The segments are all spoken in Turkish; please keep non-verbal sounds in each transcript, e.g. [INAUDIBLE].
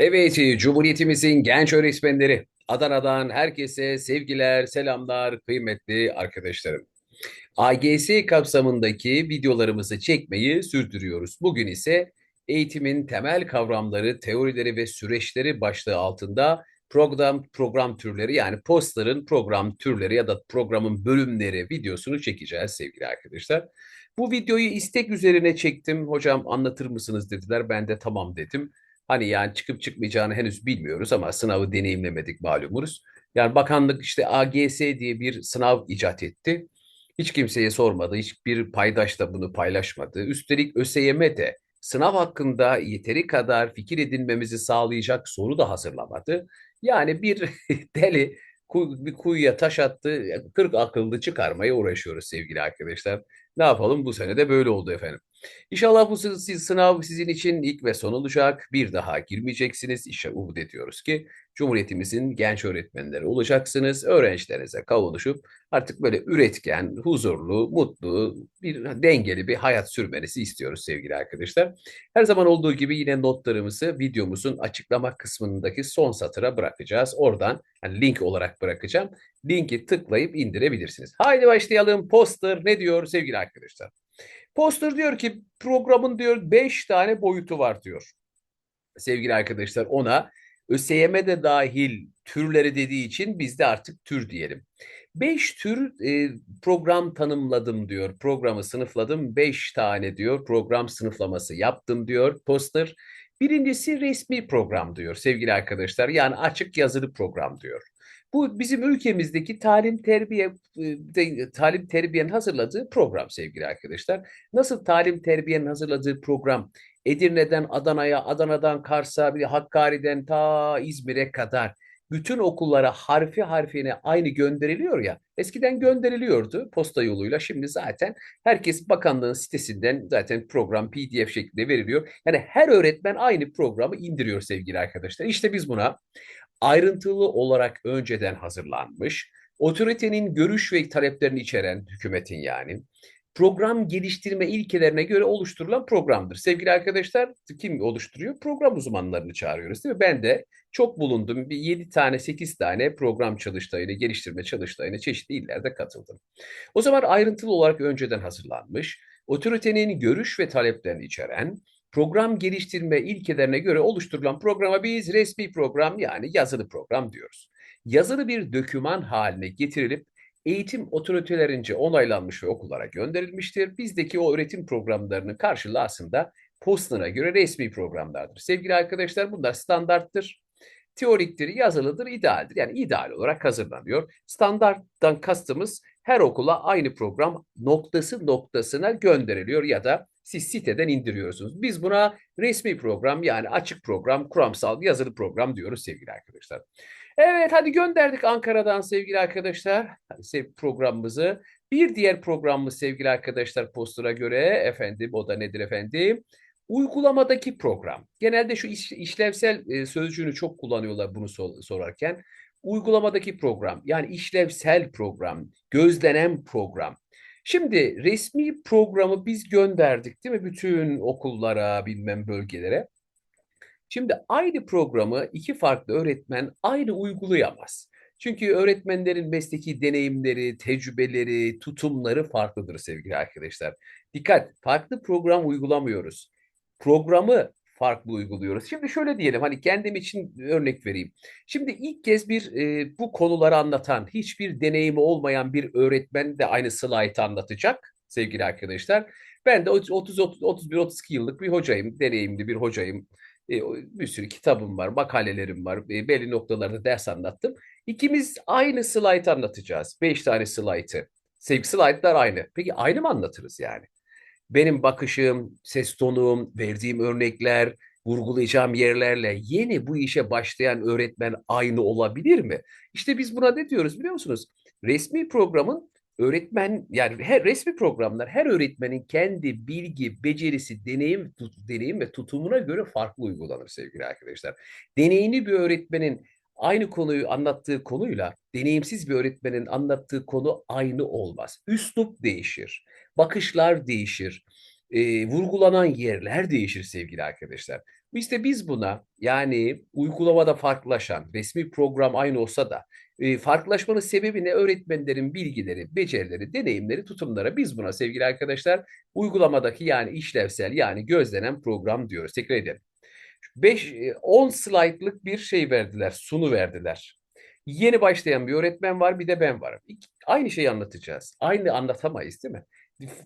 Evet, e, Cumhuriyetimizin genç öğretmenleri. Adana'dan herkese sevgiler, selamlar, kıymetli arkadaşlarım. AGS kapsamındaki videolarımızı çekmeyi sürdürüyoruz. Bugün ise eğitimin temel kavramları, teorileri ve süreçleri başlığı altında program program türleri yani postların program türleri ya da programın bölümleri videosunu çekeceğiz sevgili arkadaşlar. Bu videoyu istek üzerine çektim. Hocam anlatır mısınız dediler. Ben de tamam dedim. Hani yani çıkıp çıkmayacağını henüz bilmiyoruz ama sınavı deneyimlemedik malumunuz. Yani bakanlık işte AGS diye bir sınav icat etti. Hiç kimseye sormadı, hiçbir paydaş da bunu paylaşmadı. Üstelik ÖSYM de sınav hakkında yeteri kadar fikir edinmemizi sağlayacak soru da hazırlamadı. Yani bir [LAUGHS] deli bir kuyuya taş attı, 40 akıllı çıkarmaya uğraşıyoruz sevgili arkadaşlar. Ne yapalım bu sene de böyle oldu efendim. İnşallah bu sınav sizin için ilk ve son olacak. Bir daha girmeyeceksiniz. İşte umut ediyoruz ki Cumhuriyetimizin genç öğretmenleri olacaksınız. Öğrencilerinize kavuşup artık böyle üretken, huzurlu, mutlu, bir dengeli bir hayat sürmenizi istiyoruz sevgili arkadaşlar. Her zaman olduğu gibi yine notlarımızı videomuzun açıklama kısmındaki son satıra bırakacağız. Oradan yani link olarak bırakacağım. Linki tıklayıp indirebilirsiniz. Haydi başlayalım. Poster ne diyor sevgili arkadaşlar? Poster diyor ki programın diyor 5 tane boyutu var diyor. Sevgili arkadaşlar ona ÖSYM de dahil türleri dediği için biz de artık tür diyelim. Beş tür e, program tanımladım diyor. Programı sınıfladım. Beş tane diyor. Program sınıflaması yaptım diyor. Poster. Birincisi resmi program diyor sevgili arkadaşlar. Yani açık yazılı program diyor. Bu bizim ülkemizdeki talim terbiye e, talim terbiyenin hazırladığı program sevgili arkadaşlar. Nasıl talim terbiyenin hazırladığı program Edirne'den Adana'ya, Adana'dan Kars'a, bir Hakkari'den ta İzmir'e kadar bütün okullara harfi harfine aynı gönderiliyor ya. Eskiden gönderiliyordu posta yoluyla. Şimdi zaten herkes bakanlığın sitesinden zaten program PDF şeklinde veriliyor. Yani her öğretmen aynı programı indiriyor sevgili arkadaşlar. İşte biz buna ayrıntılı olarak önceden hazırlanmış, otoritenin görüş ve taleplerini içeren hükümetin yani program geliştirme ilkelerine göre oluşturulan programdır. Sevgili arkadaşlar kim oluşturuyor? Program uzmanlarını çağırıyoruz değil mi? Ben de çok bulundum. Bir 7 tane 8 tane program çalıştayına, geliştirme çalıştayına çeşitli illerde katıldım. O zaman ayrıntılı olarak önceden hazırlanmış, otoritenin görüş ve taleplerini içeren program geliştirme ilkelerine göre oluşturulan programa biz resmi program yani yazılı program diyoruz. Yazılı bir döküman haline getirilip eğitim otoritelerince onaylanmış ve okullara gönderilmiştir. Bizdeki o öğretim programlarının karşılığı aslında postuna göre resmi programlardır. Sevgili arkadaşlar bunlar standarttır. Teoriktir, yazılıdır, idealdir. Yani ideal olarak hazırlanıyor. Standarttan kastımız her okula aynı program noktası noktasına gönderiliyor ya da siz siteden indiriyorsunuz. Biz buna resmi program yani açık program, kuramsal yazılı program diyoruz sevgili arkadaşlar. Evet hadi gönderdik Ankara'dan sevgili arkadaşlar programımızı. Bir diğer programımız sevgili arkadaşlar postura göre efendim o da nedir efendim? Uygulamadaki program. Genelde şu iş, işlevsel e, sözcüğünü çok kullanıyorlar bunu sorarken. Uygulamadaki program yani işlevsel program, gözlenen program. Şimdi resmi programı biz gönderdik değil mi? Bütün okullara, bilmem bölgelere. Şimdi aynı programı iki farklı öğretmen aynı uygulayamaz. Çünkü öğretmenlerin mesleki deneyimleri, tecrübeleri, tutumları farklıdır sevgili arkadaşlar. Dikkat, farklı program uygulamıyoruz. Programı farklı uyguluyoruz. Şimdi şöyle diyelim hani kendim için örnek vereyim. Şimdi ilk kez bir e, bu konuları anlatan hiçbir deneyimi olmayan bir öğretmen de aynı slaytı anlatacak sevgili arkadaşlar. Ben de 30 31 32 yıllık bir hocayım, deneyimli bir hocayım. E, bir sürü kitabım var, makalelerim var. E, belli noktalarda ders anlattım. İkimiz aynı slide anlatacağız. Beş tane slaytı. Sevgi slaytlar aynı. Peki aynı mı anlatırız yani? Benim bakışım, ses tonum, verdiğim örnekler, vurgulayacağım yerlerle yeni bu işe başlayan öğretmen aynı olabilir mi? İşte biz buna ne diyoruz biliyor musunuz? Resmi programın öğretmen yani her resmi programlar her öğretmenin kendi bilgi, becerisi, deneyim, tut, deneyim ve tutumuna göre farklı uygulanır sevgili arkadaşlar. Deneyimli bir öğretmenin aynı konuyu anlattığı konuyla deneyimsiz bir öğretmenin anlattığı konu aynı olmaz. Üslup değişir, bakışlar değişir. e, vurgulanan yerler değişir sevgili arkadaşlar. İşte biz buna yani uygulamada farklılaşan resmi program aynı olsa da e, farklılaşmanın sebebi ne? Öğretmenlerin bilgileri, becerileri, deneyimleri, tutumları. Biz buna sevgili arkadaşlar uygulamadaki yani işlevsel yani gözlenen program diyoruz. Tekrar edelim. 5 10 slaytlık bir şey verdiler, sunu verdiler. Yeni başlayan bir öğretmen var, bir de ben varım. Aynı şeyi anlatacağız. Aynı anlatamayız değil mi?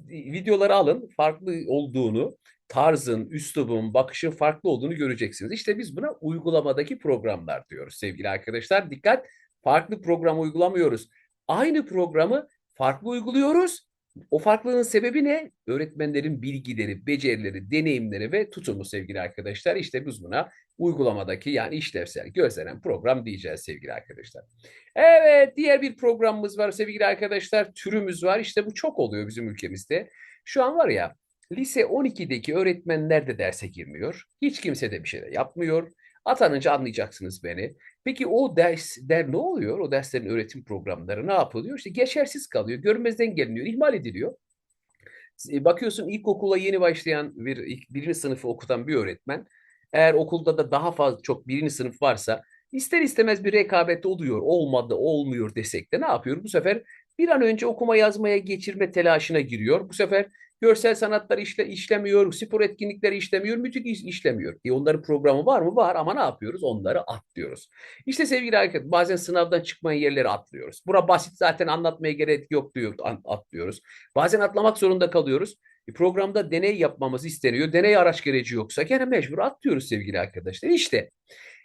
Videoları alın, farklı olduğunu, tarzın, üslubun, bakışın farklı olduğunu göreceksiniz. İşte biz buna uygulamadaki programlar diyoruz sevgili arkadaşlar. Dikkat, farklı program uygulamıyoruz. Aynı programı farklı uyguluyoruz o farklılığın sebebi ne? Öğretmenlerin bilgileri, becerileri, deneyimleri ve tutumu sevgili arkadaşlar. İşte biz buna uygulamadaki yani işlevsel gözlenen program diyeceğiz sevgili arkadaşlar. Evet diğer bir programımız var sevgili arkadaşlar. Türümüz var. İşte bu çok oluyor bizim ülkemizde. Şu an var ya lise 12'deki öğretmenler de derse girmiyor. Hiç kimse de bir şey de yapmıyor. Atanınca anlayacaksınız beni. Peki o dersler ne oluyor? O derslerin öğretim programları ne yapılıyor? İşte geçersiz kalıyor, görmezden geliniyor, ihmal ediliyor. E, bakıyorsun ilkokula yeni başlayan bir birinci sınıfı okutan bir öğretmen eğer okulda da daha fazla çok birinci sınıf varsa ister istemez bir rekabet oluyor. Olmadı, olmuyor desek de ne yapıyor? Bu sefer bir an önce okuma yazmaya geçirme telaşına giriyor. Bu sefer Görsel sanatlar işle, işlemiyor, spor etkinlikleri işlemiyor, müzik iş, işlemiyor. E onların programı var mı? Var ama ne yapıyoruz? Onları atlıyoruz. İşte sevgili arkadaşlar bazen sınavdan çıkmayan yerleri atlıyoruz. Bura basit zaten anlatmaya gerek yok diyor atlıyoruz. Bazen atlamak zorunda kalıyoruz. E programda deney yapmamız isteniyor. Deney araç gereci yoksa gene mecbur atlıyoruz sevgili arkadaşlar. İşte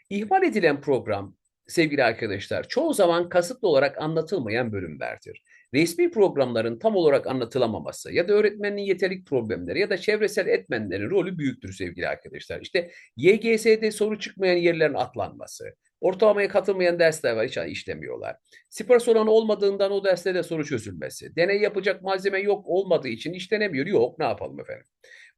ihmal edilen program sevgili arkadaşlar çoğu zaman kasıtlı olarak anlatılmayan bölümlerdir resmi programların tam olarak anlatılamaması ya da öğretmenin yeterlik problemleri ya da çevresel etmenlerin rolü büyüktür sevgili arkadaşlar. İşte YGS'de soru çıkmayan yerlerin atlanması, ortalamaya katılmayan dersler var hiç işlemiyorlar. Spor salonu olmadığından o derslerde soru çözülmesi, deney yapacak malzeme yok olmadığı için işlenemiyor. Yok ne yapalım efendim.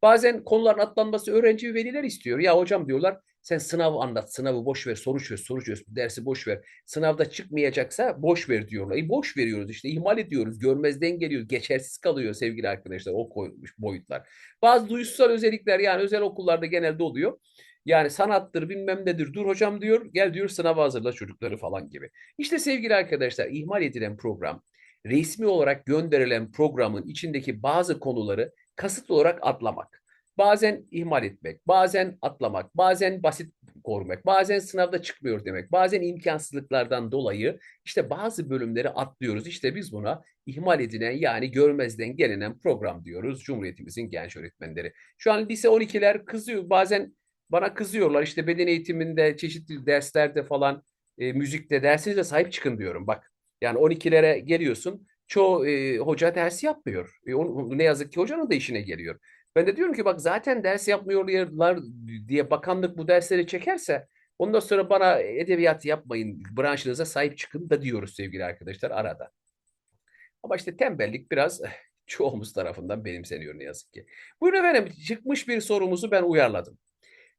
Bazen konuların atlanması öğrenci ve veliler istiyor. Ya hocam diyorlar sen sınav anlat, sınavı boş ver, soru çöz, soru çöz, dersi boş ver. Sınavda çıkmayacaksa boş ver diyorlar. E boş veriyoruz işte, ihmal ediyoruz, görmezden geliyoruz, geçersiz kalıyor sevgili arkadaşlar o boyutlar. Bazı duysal özellikler yani özel okullarda genelde oluyor. Yani sanattır bilmem nedir dur hocam diyor gel diyor sınava hazırla çocukları falan gibi. İşte sevgili arkadaşlar ihmal edilen program resmi olarak gönderilen programın içindeki bazı konuları kasıtlı olarak atlamak. Bazen ihmal etmek, bazen atlamak, bazen basit korumak, bazen sınavda çıkmıyor demek, bazen imkansızlıklardan dolayı işte bazı bölümleri atlıyoruz. İşte biz buna ihmal edilen yani görmezden gelinen program diyoruz Cumhuriyetimizin genç öğretmenleri. Şu an lise 12'ler kızıyor bazen bana kızıyorlar işte beden eğitiminde çeşitli derslerde falan e, müzikte dersinize sahip çıkın diyorum bak. Yani 12'lere geliyorsun çoğu e, hoca ders yapmıyor. E, on, ne yazık ki hocanın da işine geliyor. Ben de diyorum ki bak zaten ders yapmıyorlar diye bakanlık bu dersleri çekerse ondan sonra bana edebiyat yapmayın, branşınıza sahip çıkın da diyoruz sevgili arkadaşlar arada. Ama işte tembellik biraz [LAUGHS] çoğumuz tarafından benimseniyor ne yazık ki. Buyurun efendim çıkmış bir sorumuzu ben uyarladım.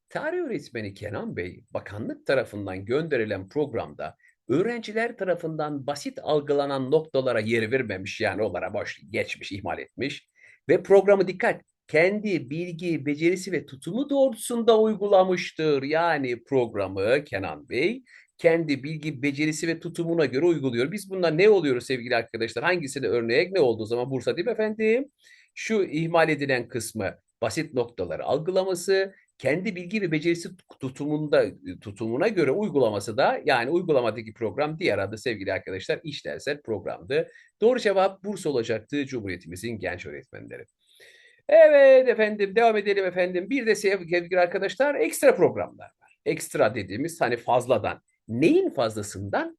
Tarih öğretmeni Kenan Bey bakanlık tarafından gönderilen programda öğrenciler tarafından basit algılanan noktalara yer vermemiş yani onlara boş geçmiş, ihmal etmiş ve programı dikkat kendi bilgi, becerisi ve tutumu doğrultusunda uygulamıştır. Yani programı Kenan Bey kendi bilgi, becerisi ve tutumuna göre uyguluyor. Biz bundan ne oluyoruz sevgili arkadaşlar? Hangisine örnek ne olduğu zaman Bursa değil mi efendim? Şu ihmal edilen kısmı basit noktaları algılaması, kendi bilgi ve becerisi tutumunda tutumuna göre uygulaması da yani uygulamadaki program diğer adı sevgili arkadaşlar işlevsel programdı. Doğru cevap Bursa olacaktı Cumhuriyetimizin genç öğretmenleri. Evet efendim devam edelim efendim. Bir de sevgili arkadaşlar ekstra programlar var. Ekstra dediğimiz hani fazladan. Neyin fazlasından?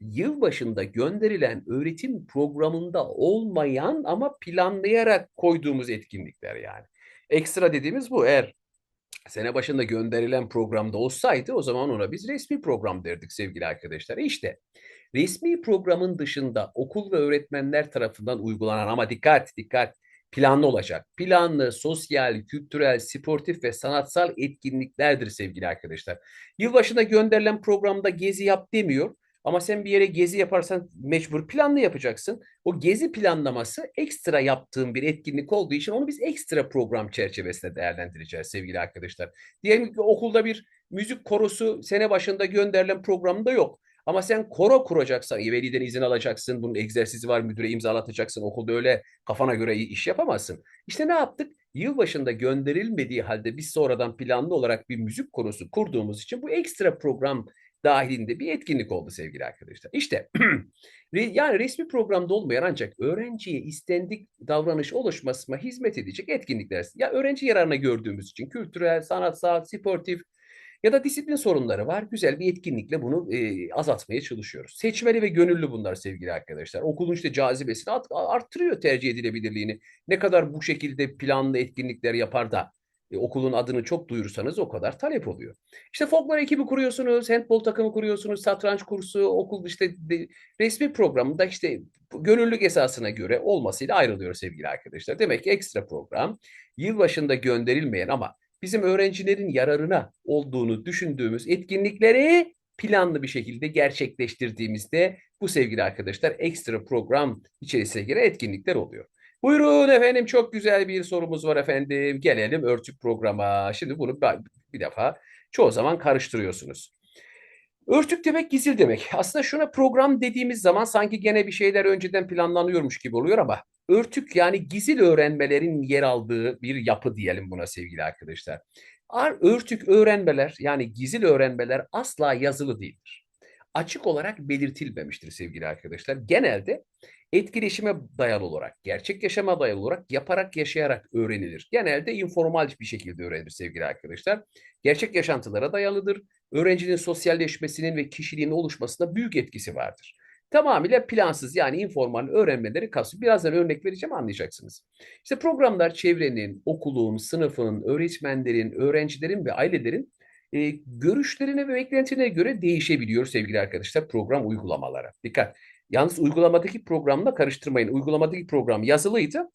Yılbaşında gönderilen öğretim programında olmayan ama planlayarak koyduğumuz etkinlikler yani. Ekstra dediğimiz bu. Eğer sene başında gönderilen programda olsaydı o zaman ona biz resmi program derdik sevgili arkadaşlar. İşte resmi programın dışında okul ve öğretmenler tarafından uygulanan ama dikkat dikkat planlı olacak. Planlı, sosyal, kültürel, sportif ve sanatsal etkinliklerdir sevgili arkadaşlar. Yılbaşında gönderilen programda gezi yap demiyor. Ama sen bir yere gezi yaparsan mecbur planlı yapacaksın. O gezi planlaması ekstra yaptığın bir etkinlik olduğu için onu biz ekstra program çerçevesinde değerlendireceğiz sevgili arkadaşlar. Diyelim ki okulda bir müzik korosu sene başında gönderilen programında yok. Ama sen koro kuracaksan, veliden izin alacaksın, bunun egzersizi var, müdüre imzalatacaksın, okulda öyle kafana göre iş yapamazsın. İşte ne yaptık? Yılbaşında gönderilmediği halde biz sonradan planlı olarak bir müzik korosu kurduğumuz için bu ekstra program dahilinde bir etkinlik oldu sevgili arkadaşlar. İşte [CLEARS THROAT] yani resmi programda olmayan ancak öğrenciye istendik davranış oluşmasına hizmet edecek etkinlikler. Ya öğrenci yararına gördüğümüz için kültürel, sanatsal, sportif, ya da disiplin sorunları var. Güzel bir etkinlikle bunu e, azaltmaya çalışıyoruz. Seçmeli ve gönüllü bunlar sevgili arkadaşlar. Okulun işte cazibesini arttırıyor tercih edilebilirliğini. Ne kadar bu şekilde planlı etkinlikler yapar da e, okulun adını çok duyursanız o kadar talep oluyor. İşte folklor ekibi kuruyorsunuz, handbol takımı kuruyorsunuz, satranç kursu, okul işte de, resmi programında işte gönüllülük esasına göre olmasıyla ayrılıyor sevgili arkadaşlar. Demek ki ekstra program yılbaşında gönderilmeyen ama bizim öğrencilerin yararına olduğunu düşündüğümüz etkinlikleri planlı bir şekilde gerçekleştirdiğimizde bu sevgili arkadaşlar ekstra program içerisine giren etkinlikler oluyor. Buyurun efendim çok güzel bir sorumuz var efendim. Gelelim örtük programa. Şimdi bunu bir defa çoğu zaman karıştırıyorsunuz. Örtük demek gizil demek. Aslında şuna program dediğimiz zaman sanki gene bir şeyler önceden planlanıyormuş gibi oluyor ama örtük yani gizil öğrenmelerin yer aldığı bir yapı diyelim buna sevgili arkadaşlar. Örtük öğrenmeler yani gizil öğrenmeler asla yazılı değildir. Açık olarak belirtilmemiştir sevgili arkadaşlar. Genelde etkileşime dayalı olarak, gerçek yaşama dayalı olarak yaparak yaşayarak öğrenilir. Genelde informal bir şekilde öğrenilir sevgili arkadaşlar. Gerçek yaşantılara dayalıdır. Öğrencinin sosyalleşmesinin ve kişiliğinin oluşmasında büyük etkisi vardır. Tamamıyla plansız yani informal öğrenmeleri kapsıyor. Birazdan örnek vereceğim anlayacaksınız. İşte programlar çevrenin, okulun, sınıfın, öğretmenlerin, öğrencilerin ve ailelerin e, görüşlerine ve beklentilerine göre değişebiliyor sevgili arkadaşlar program uygulamaları. Dikkat. Yalnız uygulamadaki programla karıştırmayın. Uygulamadaki program yazılıydı.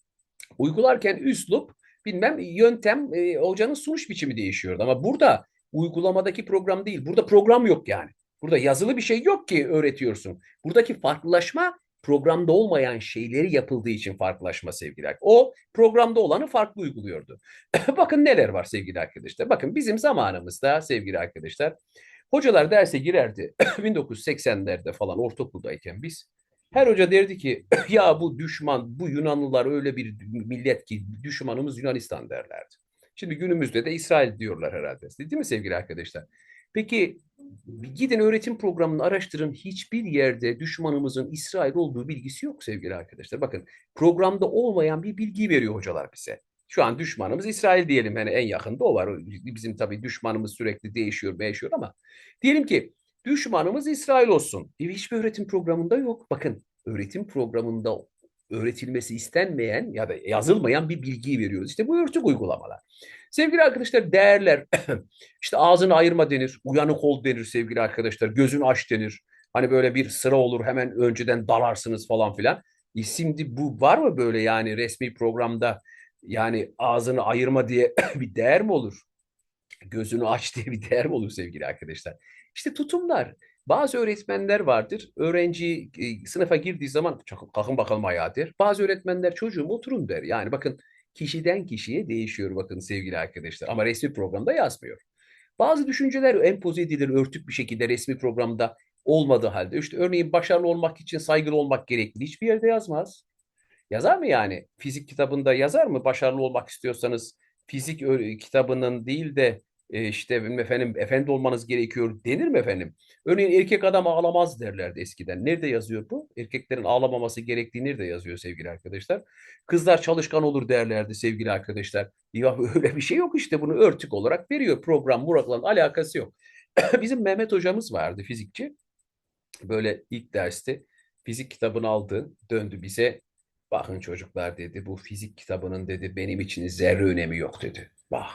Uygularken üslup, bilmem yöntem, e, hocanın sunuş biçimi değişiyordu. Ama burada uygulamadaki program değil. Burada program yok yani. Burada yazılı bir şey yok ki öğretiyorsun. Buradaki farklılaşma programda olmayan şeyleri yapıldığı için farklılaşma sevgili O programda olanı farklı uyguluyordu. [LAUGHS] Bakın neler var sevgili arkadaşlar. Bakın bizim zamanımızda sevgili arkadaşlar hocalar derse girerdi [CLEARS THROAT] 1980'lerde falan ortaokuldayken biz her hoca derdi ki [CLEARS THROAT] ya bu düşman bu Yunanlılar öyle bir millet ki düşmanımız Yunanistan derlerdi. Şimdi günümüzde de İsrail diyorlar herhalde. Değil mi sevgili arkadaşlar? Peki gidin öğretim programını araştırın. Hiçbir yerde düşmanımızın İsrail olduğu bilgisi yok sevgili arkadaşlar. Bakın programda olmayan bir bilgi veriyor hocalar bize. Şu an düşmanımız İsrail diyelim. Yani en yakında o var. Bizim tabii düşmanımız sürekli değişiyor, değişiyor ama diyelim ki düşmanımız İsrail olsun. Hiçbir öğretim programında yok. Bakın öğretim programında öğretilmesi istenmeyen ya da yazılmayan bir bilgiyi veriyoruz. İşte bu örtük uygulamalar. Sevgili arkadaşlar değerler, [CLEARS THROAT] işte ağzını ayırma denir, uyanık ol denir sevgili arkadaşlar, gözünü aç denir. Hani böyle bir sıra olur hemen önceden dalarsınız falan filan. E şimdi bu var mı böyle yani resmi programda yani ağzını ayırma diye [CLEARS THROAT] bir değer mi olur? Gözünü aç diye bir değer mi olur sevgili arkadaşlar? İşte tutumlar. Bazı öğretmenler vardır. Öğrenci e, sınıfa girdiği zaman kalkın bakalım ayağa der. Bazı öğretmenler çocuğum oturun der. Yani bakın kişiden kişiye değişiyor bakın sevgili arkadaşlar. Ama resmi programda yazmıyor. Bazı düşünceler empoze edilir örtük bir şekilde resmi programda olmadığı halde. İşte örneğin başarılı olmak için saygılı olmak gerekli. Hiçbir yerde yazmaz. Yazar mı yani? Fizik kitabında yazar mı? Başarılı olmak istiyorsanız fizik kitabının değil de e, işte efendim efendi olmanız gerekiyor denir mi efendim? Örneğin erkek adam ağlamaz derlerdi eskiden. Nerede yazıyor bu? Erkeklerin ağlamaması gerektiği nerede yazıyor sevgili arkadaşlar? Kızlar çalışkan olur derlerdi sevgili arkadaşlar. Ya [LAUGHS] öyle bir şey yok işte bunu örtük olarak veriyor. Program murakla alakası yok. [CLEARS THROAT] Bizim Mehmet hocamız vardı fizikçi. Böyle ilk derste fizik kitabını aldı, döndü bize. Bakın çocuklar dedi bu fizik kitabının dedi benim için zerre önemi yok dedi. Bak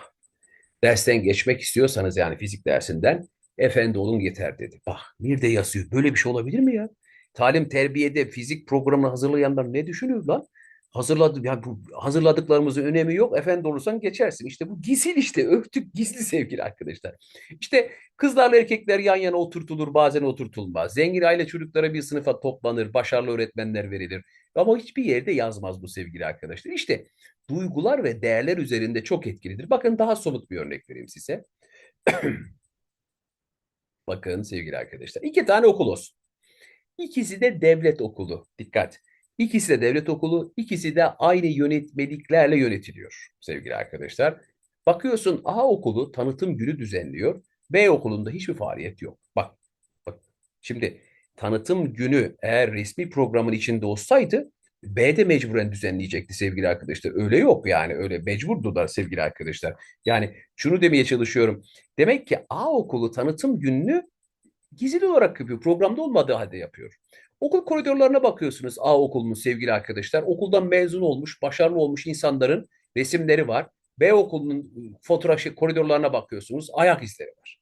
dersten geçmek istiyorsanız yani fizik dersinden efendi olun yeter dedi. Bak nerede yazıyor? Böyle bir şey olabilir mi ya? Talim terbiyede fizik programını hazırlayanlar ne düşünüyor lan? Hazırladı yani bu hazırladıklarımızın önemi yok. Efendi olursan geçersin. İşte bu gizli işte örtük gizli sevgili arkadaşlar. İşte kızlarla erkekler yan yana oturtulur bazen oturtulmaz. Zengin aile çocuklara bir sınıfa toplanır. Başarılı öğretmenler verilir. Ama hiçbir yerde yazmaz bu sevgili arkadaşlar. İşte duygular ve değerler üzerinde çok etkilidir. Bakın daha somut bir örnek vereyim size. [CLEARS THROAT] Bakın sevgili arkadaşlar. iki tane okul olsun. İkisi de devlet okulu. Dikkat. İkisi de devlet okulu, ikisi de aynı yönetmeliklerle yönetiliyor sevgili arkadaşlar. Bakıyorsun A okulu tanıtım günü düzenliyor. B okulunda hiçbir faaliyet yok. Bak, bak. Şimdi tanıtım günü eğer resmi programın içinde olsaydı B de mecburen düzenleyecekti sevgili arkadaşlar. Öyle yok yani öyle mecburdu da sevgili arkadaşlar. Yani şunu demeye çalışıyorum. Demek ki A okulu tanıtım gününü gizli olarak yapıyor. Programda olmadığı halde yapıyor. Okul koridorlarına bakıyorsunuz A okulunun sevgili arkadaşlar. Okuldan mezun olmuş, başarılı olmuş insanların resimleri var. B okulunun fotoğraf şey, koridorlarına bakıyorsunuz. Ayak izleri var.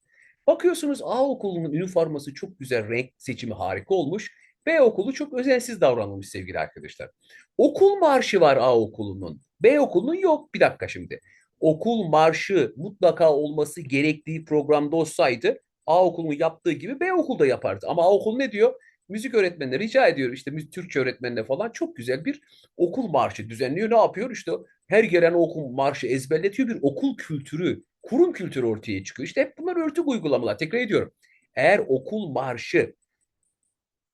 Bakıyorsunuz A okulunun üniforması çok güzel, renk seçimi harika olmuş. B okulu çok özensiz davranılmış sevgili arkadaşlar. Okul marşı var A okulunun. B okulunun yok. Bir dakika şimdi. Okul marşı mutlaka olması gerektiği programda olsaydı A okulunun yaptığı gibi B okulda yapardı. Ama A okulu ne diyor? Müzik öğretmenine rica ediyor işte Türkçe öğretmenine falan çok güzel bir okul marşı düzenliyor. Ne yapıyor? İşte her gelen okul marşı ezberletiyor bir okul kültürü, kurum kültürü ortaya çıkıyor. İşte hep bunlar örtük uygulamalar. Tekrar ediyorum. Eğer okul marşı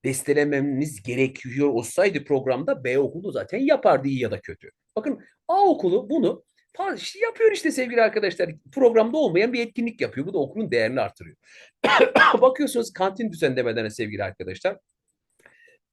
bestelememiz gerekiyor olsaydı programda B okulu zaten yapardı iyi ya da kötü. Bakın A okulu bunu işte yapıyor işte sevgili arkadaşlar. Programda olmayan bir etkinlik yapıyor. Bu da okulun değerini artırıyor. [COUGHS] Bakıyorsunuz kantin düzenlemelerine sevgili arkadaşlar.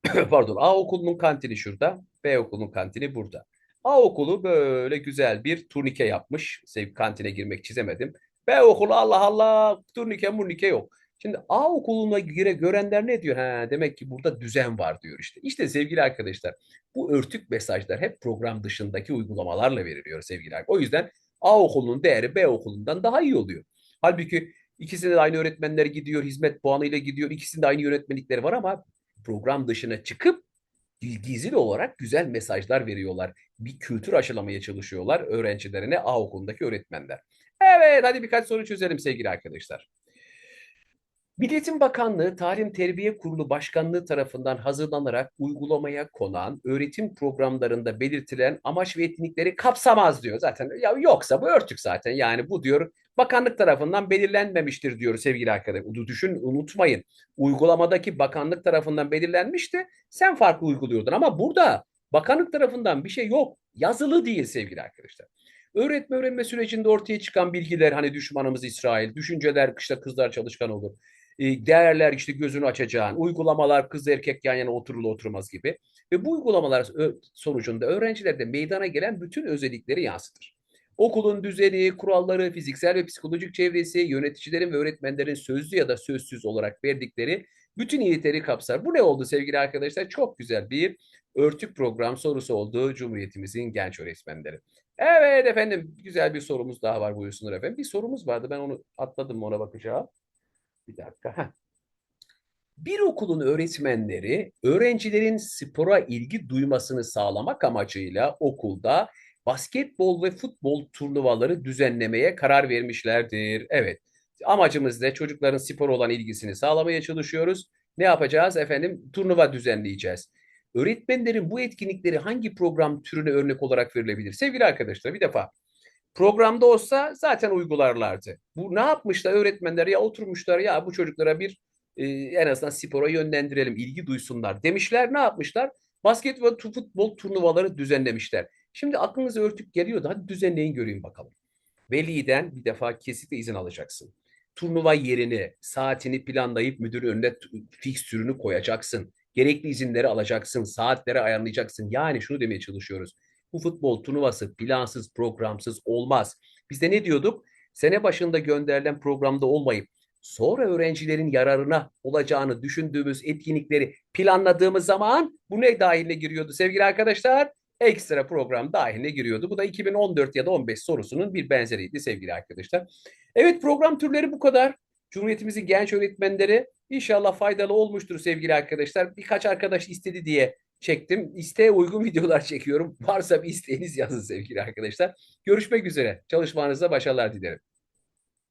[COUGHS] Pardon A okulunun kantini şurada. B okulunun kantini burada. A okulu böyle güzel bir turnike yapmış. Sev kantine girmek çizemedim. B okulu Allah Allah turnike murnike yok. Şimdi A okuluna göre görenler ne diyor? Ha, demek ki burada düzen var diyor işte. İşte sevgili arkadaşlar bu örtük mesajlar hep program dışındaki uygulamalarla veriliyor sevgili arkadaşlar. O yüzden A okulunun değeri B okulundan daha iyi oluyor. Halbuki ikisinde de aynı öğretmenler gidiyor, hizmet puanıyla gidiyor. İkisinde aynı yönetmelikleri var ama program dışına çıkıp gizli olarak güzel mesajlar veriyorlar. Bir kültür aşılamaya çalışıyorlar öğrencilerine A okulundaki öğretmenler. Evet hadi birkaç soru çözelim sevgili arkadaşlar. Milliyetin Bakanlığı Talim Terbiye Kurulu Başkanlığı tarafından hazırlanarak uygulamaya konan öğretim programlarında belirtilen amaç ve etkinlikleri kapsamaz diyor. Zaten ya yoksa bu örtük zaten. Yani bu diyor bakanlık tarafından belirlenmemiştir diyor sevgili arkadaşlar. Düşün unutmayın. Uygulamadaki bakanlık tarafından belirlenmişti. Sen farklı uyguluyordun ama burada bakanlık tarafından bir şey yok. Yazılı değil sevgili arkadaşlar. Öğretme öğrenme sürecinde ortaya çıkan bilgiler hani düşmanımız İsrail, düşünceler işte kızlar çalışkan olur değerler işte gözünü açacağın, uygulamalar kız erkek yan yana oturul oturmaz gibi. Ve bu uygulamalar sonucunda öğrencilerde meydana gelen bütün özellikleri yansıtır. Okulun düzeni, kuralları, fiziksel ve psikolojik çevresi, yöneticilerin ve öğretmenlerin sözlü ya da sözsüz olarak verdikleri bütün iyilikleri kapsar. Bu ne oldu sevgili arkadaşlar? Çok güzel bir örtük program sorusu oldu Cumhuriyetimizin genç öğretmenleri. Evet efendim güzel bir sorumuz daha var buyursunlar efendim. Bir sorumuz vardı ben onu atladım ona bakacağım. Bir dakika. Bir okulun öğretmenleri öğrencilerin spora ilgi duymasını sağlamak amacıyla okulda basketbol ve futbol turnuvaları düzenlemeye karar vermişlerdir. Evet. Amacımız da çocukların spor olan ilgisini sağlamaya çalışıyoruz. Ne yapacağız efendim? Turnuva düzenleyeceğiz. Öğretmenlerin bu etkinlikleri hangi program türüne örnek olarak verilebilir? Sevgili arkadaşlar bir defa Programda olsa zaten uygularlardı. Bu ne yapmışlar öğretmenler ya oturmuşlar ya bu çocuklara bir e, en azından spora yönlendirelim, ilgi duysunlar demişler. Ne yapmışlar? Basket ve futbol turnuvaları düzenlemişler. Şimdi aklınıza örtük geliyordu. Hadi düzenleyin göreyim bakalım. Veliden bir defa kesinlikle izin alacaksın. Turnuva yerini, saatini planlayıp müdürün önüne fikstürünü koyacaksın. Gerekli izinleri alacaksın, saatleri ayarlayacaksın. Yani şunu demeye çalışıyoruz. Bu futbol turnuvası plansız, programsız olmaz. Biz de ne diyorduk? Sene başında gönderilen programda olmayıp sonra öğrencilerin yararına olacağını düşündüğümüz etkinlikleri planladığımız zaman bu ne dahiline giriyordu sevgili arkadaşlar? Ekstra program dahiline giriyordu. Bu da 2014 ya da 15 sorusunun bir benzeriydi sevgili arkadaşlar. Evet program türleri bu kadar. Cumhuriyetimizin genç öğretmenleri inşallah faydalı olmuştur sevgili arkadaşlar. Birkaç arkadaş istedi diye çektim. İsteğe uygun [LAUGHS] videolar çekiyorum. Varsa bir isteğiniz yazın sevgili arkadaşlar. Görüşmek üzere. Çalışmanızda başarılar dilerim.